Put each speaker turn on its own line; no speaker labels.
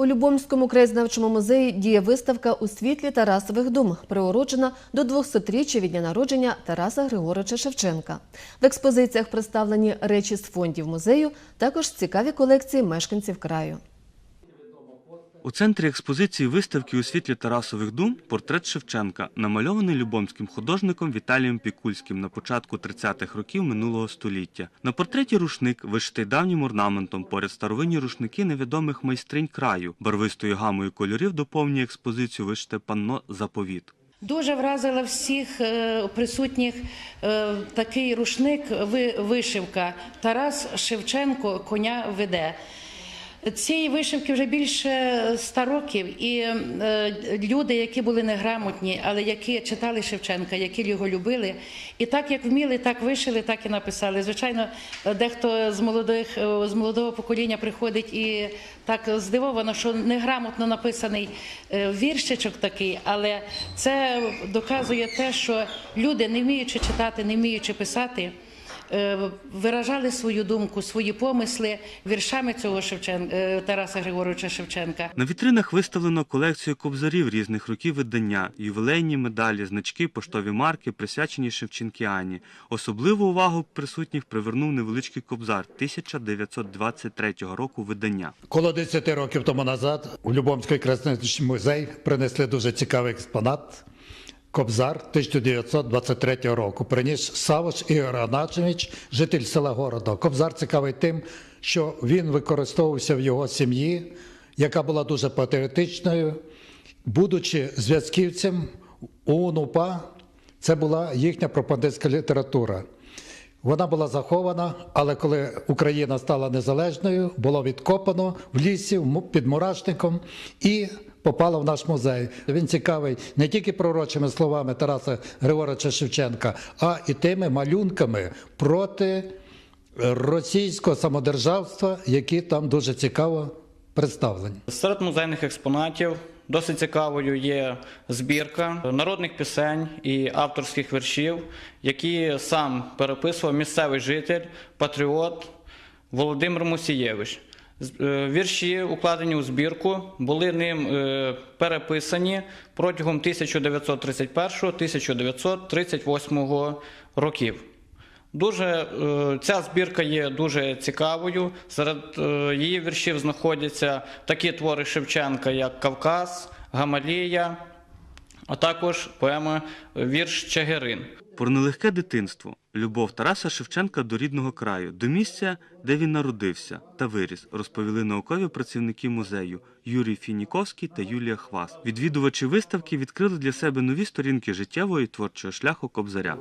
У Любомському краєзнавчому музеї діє виставка у світлі Тарасових дум, приурочена до 200-річчя від дня народження Тараса Григоровича Шевченка. В експозиціях представлені речі з фондів музею, також цікаві колекції мешканців краю.
У центрі експозиції виставки у світлі Тарасових дум портрет Шевченка, намальований любомським художником Віталієм Пікульським на початку 30-х років минулого століття. На портреті рушник, вишитий давнім орнаментом, поряд старовинні рушники невідомих майстринь краю. Барвистою гамою кольорів доповнює експозицію вишите панно Заповіт.
Дуже вразила всіх е, присутніх е, такий рушник, вишивка. Тарас Шевченко коня веде. Цієї вишивки вже більше ста років, і е, люди, які були неграмотні, але які читали Шевченка, які його любили, і так як вміли, так вишили, так і написали. Звичайно, дехто з молодих е, з молодого покоління приходить і так здивовано, що неграмотно написаний е, віршичок такий, але це доказує те, що люди, не вміючи читати, не вміючи писати. Е, Виражали свою думку, свої помисли віршами цього Шевчен... е, Тараса Григоровича Шевченка.
На вітринах виставлено колекцію кобзарів різних років видання, ювілейні медалі, значки, поштові марки, присвячені Шевченкіані. Особливу увагу присутніх привернув невеличкий кобзар 1923 року видання.
Коло 10 років тому назад у Любомський красничний музей принесли дуже цікавий експонат. Кобзар 1923 року. Приніс Савош Ігор Аначевич, житель села Города. Кобзар цікавий тим, що він використовувався в його сім'ї, яка була дуже патріотичною. Будучи зв'язківцем ОУН УПА, це була їхня пропагандистська література. Вона була захована, але коли Україна стала незалежною, було відкопано в лісі під мурашником і попало в наш музей. Він цікавий не тільки пророчими словами Тараса Григоровича Шевченка, а і тими малюнками проти російського самодержавства, які там дуже цікаво представлені.
Серед музейних експонатів досить цікавою є збірка народних пісень і авторських віршів, які сам переписував місцевий житель, патріот Володимир Мусієвич. Е, Вірші, укладені у збірку, були ним е, переписані протягом 1931-1938 років. Дуже е, ця збірка є дуже цікавою. Серед її віршів знаходяться такі твори Шевченка, як Кавказ, Гамалія, а також поема вірш Чигирин.
Про нелегке дитинство, любов Тараса Шевченка до рідного краю, до місця, де він народився та виріс, розповіли наукові працівники музею Юрій Фініковський та Юлія Хвас. Відвідувачі виставки відкрили для себе нові сторінки життєвого і творчого шляху Кобзаря.